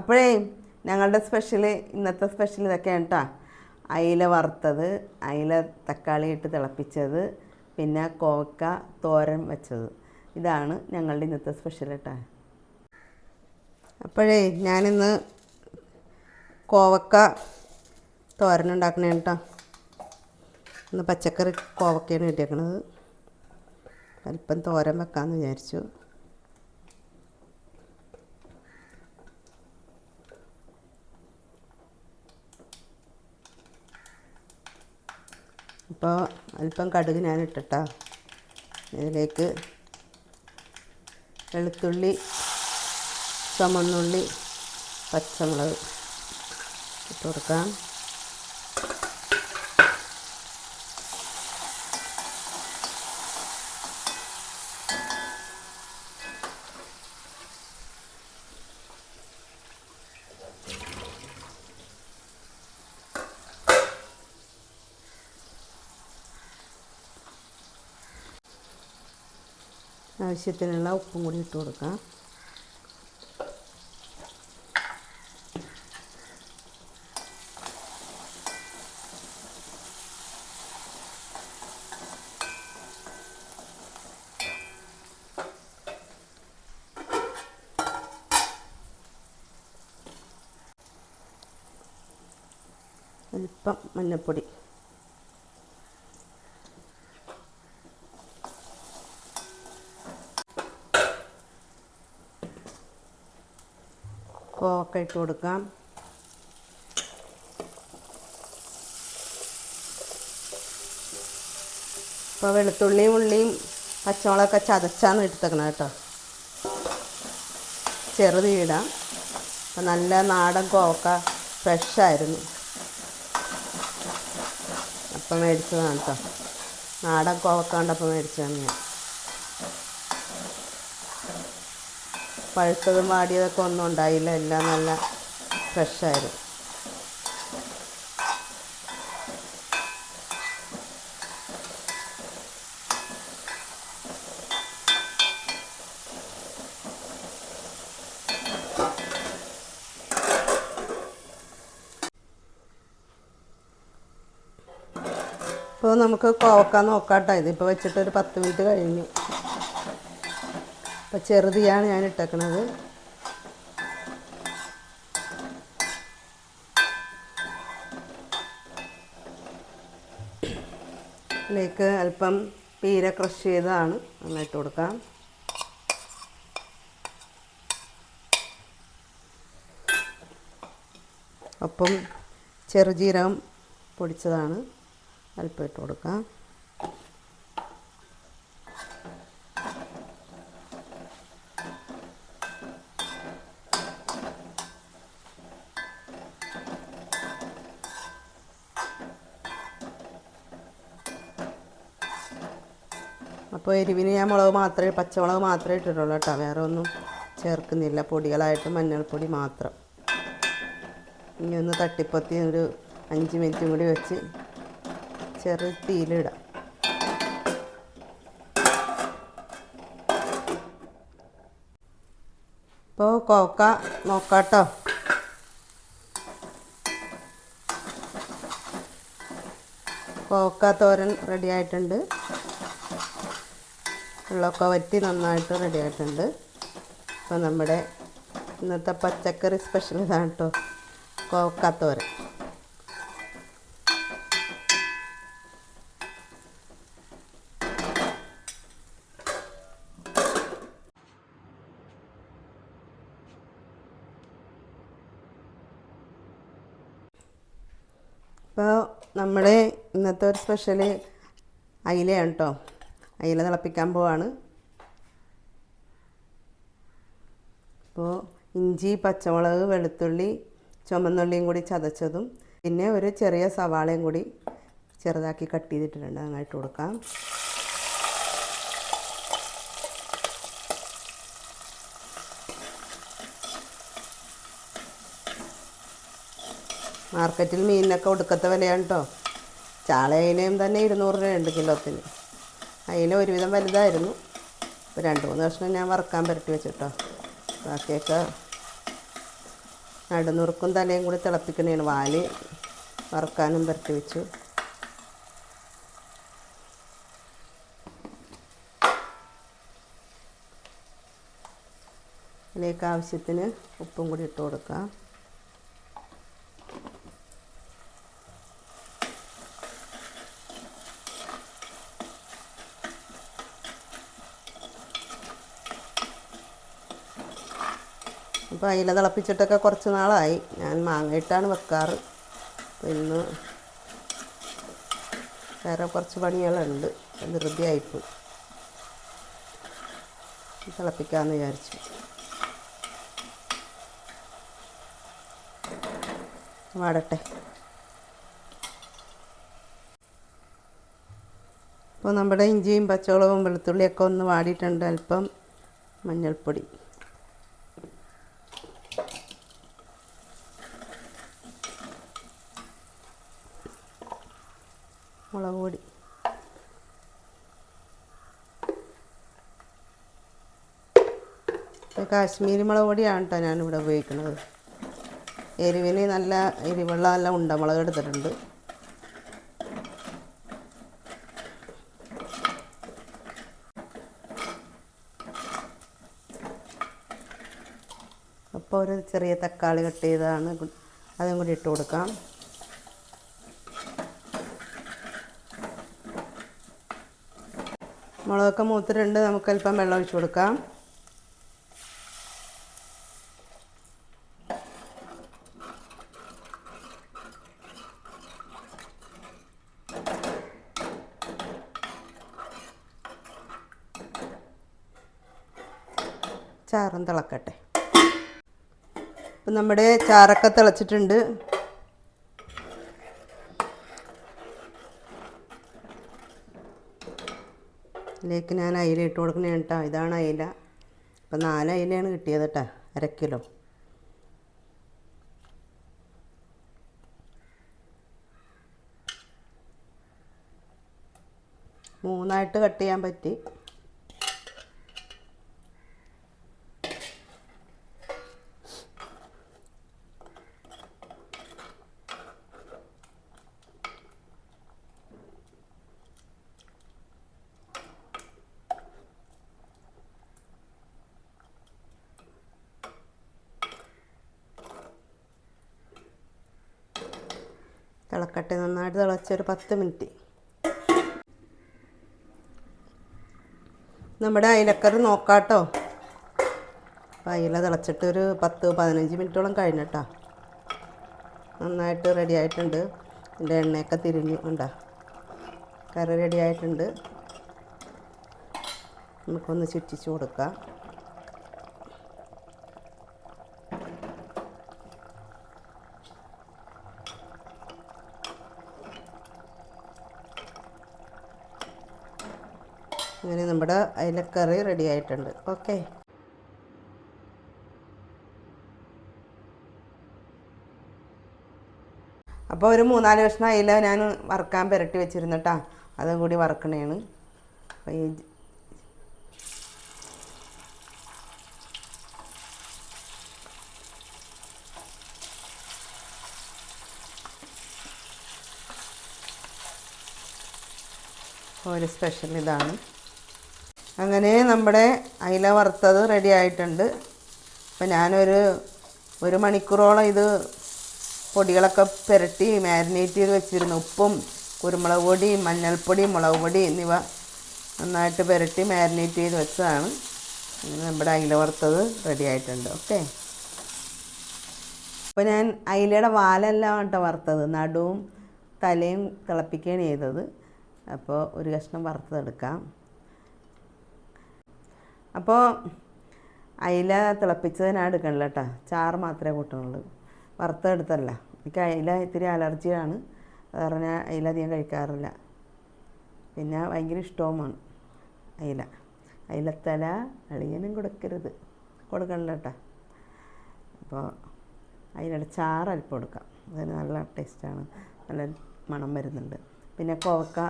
അപ്പോഴേ ഞങ്ങളുടെ സ്പെഷ്യൽ ഇന്നത്തെ സ്പെഷ്യൽ ഇതൊക്കെയാണ് കേട്ടോ അയില വറുത്തത് അയില തക്കാളി ഇട്ട് തിളപ്പിച്ചത് പിന്നെ കോവക്ക തോരൻ വെച്ചത്. ഇതാണ് ഞങ്ങളുടെ ഇന്നത്തെ സ്പെഷ്യൽ കേട്ടോ അപ്പോഴേ ഞാനിന്ന് കോവക്ക തോരൻ ഉണ്ടാക്കണേ കേട്ടോ ഇന്ന് പച്ചക്കറി കോവക്കയാണ് കിട്ടിയേക്കണത്. അല്പം തോരൻ വെക്കാമെന്ന് വിചാരിച്ചു. അപ്പോൾ അല്പം കടുക് ഞാൻ ഇട്ടിട്ടാ. ഇതിലേക്ക് വെളുത്തുള്ളി ചുമന്നുള്ളി പച്ചമുളക് ഇട്ട് കൊടുക്കാം. ആവശ്യത്തിനുള്ള ഉപ്പും കൂടി ഇട്ട് കൊടുക്കാം. അല്പം മഞ്ഞൾപ്പൊടി കോവക്ക ഇട്ട് കൊടുക്കാം. ഇപ്പോൾ വെളുത്തുള്ളിയും ഉള്ളിയും പച്ചമുളകൊക്കെ ചതച്ചാണ് എടുത്തേക്കണം കേട്ടോ. ചെറുത് ഇടാം. അപ്പം നല്ല നാടൻ കോവക്ക ഫ്രഷായിരുന്നു അപ്പം മേടിച്ചതാണ് കേട്ടോ. നാടൻ കോവക്ക കണ്ടപ്പോൾ മേടിച്ചതാണ് ഞാൻ. പഴുത്തതും വാടിയതൊക്കെ ഒന്നും ഉണ്ടായില്ല. എല്ലാം നല്ല ഫ്രഷായിരുന്നു അപ്പോൾ നമുക്ക് കോവക്കാൻ നോക്കാട്ടോ. ഇതിപ്പോൾ വെച്ചിട്ട് ഒരു പത്ത് മിനിറ്റ് കഴിഞ്ഞു. അപ്പോൾ ചെറുതിയാണ് ഞാൻ ഇട്ടേക്കണത്. ഇതിലേക്ക് അല്പം പീര ക്രഷ് ചെയ്തതാണ്. നന്നായിട്ട് കൊടുക്കാം. ഒപ്പം ചെറുജീരകം പൊടിച്ചതാണ്. അല്പം ഇട്ട് കൊടുക്കാം. അപ്പോൾ എരിവിന് ഞാൻ മുളക് മാത്രമേ പച്ചമുളക് മാത്രമേ ഇട്ടിട്ടുള്ളൂ കേട്ടോ. വേറെ ഒന്നും ചേർക്കുന്നില്ല. പൊടികളായിട്ട് മഞ്ഞൾപ്പൊടി മാത്രം. ഇനി ഒന്ന് തട്ടിപ്പത്തി ഒരു അഞ്ച് മിനിറ്റും കൂടി വെച്ച് ചെറു തീയിലിടാം. ഇപ്പോൾ കോക്ക നോക്കാട്ടോ. കോക്ക തോരൻ റെഡി ആയിട്ടുണ്ട്. വെള്ളമൊക്കെ വറ്റി നന്നായിട്ട് റെഡി ആയിട്ടുണ്ട്. അപ്പോൾ നമ്മുടെ ഇന്നത്തെ പച്ചക്കറി സ്പെഷ്യൽ ഇതാണ് കേട്ടോ കോക്കാത്തോരൻ അപ്പോൾ നമ്മുടെ ഇന്നത്തെ ഒരു സ്പെഷ്യൽ അയിലയാണ് കേട്ടോ അയില തിളപ്പിക്കാൻ പോവാണ്. അപ്പോൾ ഇഞ്ചി പച്ചമുളക് വെളുത്തുള്ളി ചുമന്നുള്ളിയും കൂടി ചതച്ചതും പിന്നെ ഒരു ചെറിയ സവാളയും കൂടി ചെറുതാക്കി കട്ട് ചെയ്തിട്ടുണ്ട് അങ്ങായിട്ട് കൊടുക്കാം. മാർക്കറ്റിൽ മീനിനൊക്കെ ഒടുക്കത്തെ വിലയാണ് കേട്ടോ ചാളയിലും തന്നെ ഇരുന്നൂറ് രൂപ രണ്ട് കിലോത്തിന്. അതിന് ഒരുവിധം വലുതായിരുന്നു. ഇപ്പോൾ രണ്ട് മൂന്ന് കഷ്ണം ഞാൻ വറുക്കാൻ പുരട്ടി വെച്ചിട്ടോ. ബാക്കിയൊക്കെ നടുനുറുക്കും തലയും കൂടി തിളപ്പിക്കണേണ് വാൽ വറുക്കാനും പുരട്ടി വെച്ചു. ഇതിലേക്ക് ആവശ്യത്തിന് ഉപ്പും കൂടി ഇട്ട് കൊടുക്കാം. അപ്പോൾ അയില തിളപ്പിച്ചിട്ടൊക്കെ കുറച്ച് നാളായി. ഞാൻ മാങ്ങയിട്ടാണ് വെക്കാറ്. ഇന്ന് വേറെ കുറച്ച് പണികളുണ്ട്. ധൃതിയായിപ്പോയി തിളപ്പിക്കാമെന്ന് വിചാരിച്ചു. വാടട്ടെ. അപ്പോൾ നമ്മുടെ ഇഞ്ചിയും പച്ചമുളകും വെളുത്തുള്ളിയൊക്കെ ഒന്ന് വാടിയിട്ടുണ്ട്. അല്പം മഞ്ഞൾപ്പൊടി. മുളക് പൊടി. കാശ്മീരി മുളക് പൊടിയാണ് കേട്ടോ ഞാനിവിടെ ഉപയോഗിക്കുന്നത്. എരിവിന് നല്ല എരിവുള്ള നല്ല ഉണ്ടമുളക് എടുത്തിട്ടുണ്ട്. അപ്പോൾ ഒരു ചെറിയ തക്കാളി കട്ട് ചെയ്തതാണ്. അതും കൂടി ഇട്ട് കൊടുക്കാം. മുളകൊക്കെ മൂത്തിട്ടുണ്ട്. നമുക്ക് അല്പം വെള്ളം ഒഴിച്ചു കൊടുക്കാം. ചാറും തിളക്കട്ടെ. ഇപ്പം നമ്മുടെ ചാറൊക്കെ തിളച്ചിട്ടുണ്ട്. ഇതിലേക്ക് ഞാൻ അയില ഇട്ട് കൊടുക്കണേ കേട്ടോ. ഇതാണ് അയില. ഇപ്പം നാല് അയിലയാണ് കിട്ടിയത് കേട്ടോ അര കിലോ. മൂന്നായിട്ട് കട്ട് ചെയ്യാൻ പറ്റി. തിളക്കട്ടെ നന്നായിട്ട് തിളച്ചൊരു പത്ത് മിനിറ്റ്. നമ്മുടെ അയിലക്കറി നോക്കാട്ടോ. അപ്പം അയില തിളച്ചിട്ട് ഒരു പത്ത് പതിനഞ്ച് മിനിറ്റോളം കഴിഞ്ഞിട്ടാ. നന്നായിട്ട് റെഡി ആയിട്ടുണ്ട്. എന്റെ എണ്ണയൊക്കെ തിരിഞ്ഞു ഉണ്ടാ കറി റെഡി ആയിട്ടുണ്ട്. നമുക്കൊന്ന് ചുറ്റിച്ച് കൊടുക്കാം. അങ്ങനെ നമ്മുടെ അയിലക്കറി റെഡി ആയിട്ടുണ്ട്. ഓക്കെ അപ്പോൾ ഒരു മൂന്നാൽ കഷ്ണം അയില ഞാൻ വറുക്കാൻ പുരട്ടി വെച്ചിരുന്നു കേട്ടോ അതും കൂടി വറുക്കണേണ്. അപ്പോൾ ഈ ഒരു സ്പെഷ്യൽ ഇതാണ്. അങ്ങനെ നമ്മുടെ അയില വറുത്തത് റെഡി ആയിട്ടുണ്ട്. അപ്പം ഞാനൊരു ഒരു മണിക്കൂറോളം ഇത് പൊടികളൊക്കെ പുരട്ടി മാരിനേറ്റ് ചെയ്ത് വെച്ചിരുന്നു. ഉപ്പും കുരുമുളക് പൊടി മഞ്ഞൾപ്പൊടി മുളക് പൊടി എന്നിവ നന്നായിട്ട് പുരട്ടി മാരിനേറ്റ് ചെയ്ത് വെച്ചതാണ്. നമ്മുടെ അയില വറുത്തത് റെഡി ആയിട്ടുണ്ട്. ഓക്കെ അപ്പോൾ ഞാൻ അയിലയുടെ വാലെല്ലാം കേട്ടോ വറുത്തത്. നടുവും തലയും തിളപ്പിക്കുകയാണ് ചെയ്തത്. അപ്പോൾ ഒരു കഷ്ണം വറുത്തതെടുക്കാം. അപ്പോൾ അയില തിളപ്പിച്ചതിനാണ് എടുക്കണില്ല കേട്ടോ ചാറ് മാത്രമേ കൂട്ടണുള്ളൂ. വറുത്തെടുത്തല്ല എനിക്ക് അയില ഇത്തിരി അലർജിയാണ്. പറഞ്ഞാൽ അയില അധികം കഴിക്കാറില്ല. പിന്നെ ഭയങ്കര ഇഷ്ടവുമാണ് അയില. അയിലത്തല അളിയനും കൊടുക്കരുത്. കൊടുക്കണില്ല കേട്ടോ അപ്പോൾ അതിനുള്ള ചാറ് അല്പം കൊടുക്കാം. അതിന് നല്ല ടേസ്റ്റാണ്. നല്ല മണം വരുന്നുണ്ട്. പിന്നെ കോവക്ക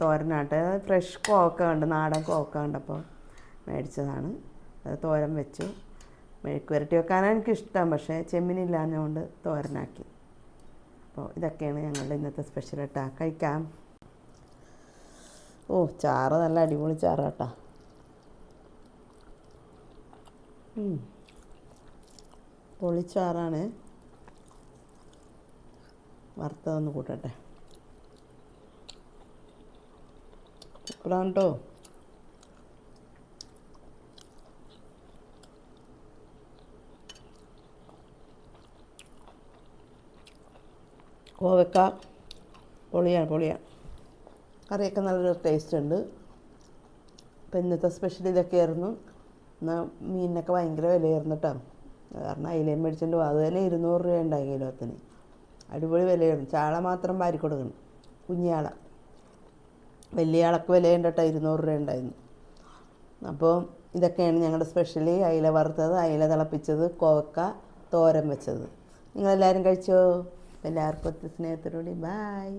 തോരനാട്ട്. ഫ്രഷ് കോവക്ക ഉണ്ട് നാടൻ കോവക്ക കണ്ടപ്പോൾ. മേടിച്ചതാണ്. അത് തോരൻ വെച്ചു. മെഴുക്കുവരട്ടി വെക്കാനാണ് എനിക്കിഷ്ടം പക്ഷേ ചെമ്മീനില്ലാഞ്ഞുകൊണ്ട് തോരനാക്കി. അപ്പോൾ ഇതൊക്കെയാണ് ഞങ്ങളുടെ ഇന്നത്തെ സ്പെഷ്യൽ കേട്ടോ. കഴിക്കാം. ഓ ചാറ് നല്ല അടിപൊളി ചാറ് കേട്ടോ. പൊളിച്ചാറാണ് വറുത്തതൊന്ന് കൂട്ടട്ടെ. ഇപ്പോഴാണ് കേട്ടോ കോവക്ക പൊളിയാണ് പൊളിയാണ്. കറിയൊക്കെ നല്ലൊരു ടേസ്റ്റ് ഉണ്ട്. ഇപ്പം ഇന്നത്തെ സ്പെഷ്യൽ ഇതൊക്കെയായിരുന്നു എന്നാൽ മീനിനൊക്കെ ഭയങ്കര വിലയായിരുന്നു കേട്ടോ കാരണം അയിലേയും മേടിച്ചിട്ട് അത് തന്നെ ഇരുന്നൂറ് രൂപ ഉണ്ടായി കിലോത്തിന്. അടിപൊളി വിലയായിരുന്നു. ചാള മാത്രം വാരി കൊടുക്കണം. കുഞ്ഞാള വലിയ ആളൊക്കെ വിലയുണ്ട് കേട്ടോ ഇരുന്നൂറ് രൂപ ഉണ്ടായിരുന്നു. അപ്പോൾ ഇതൊക്കെയാണ് ഞങ്ങളുടെ സ്പെഷ്യലി അയില വറുത്തത് അയില തിളപ്പിച്ചത് കോവക്ക തോരൻ വെച്ചത്. നിങ്ങളെല്ലാവരും കഴിച്ചോ? എല്ലാവർക്കും ഒത്തിരി സ്നേഹത്തോടുകൂടി. ബായ്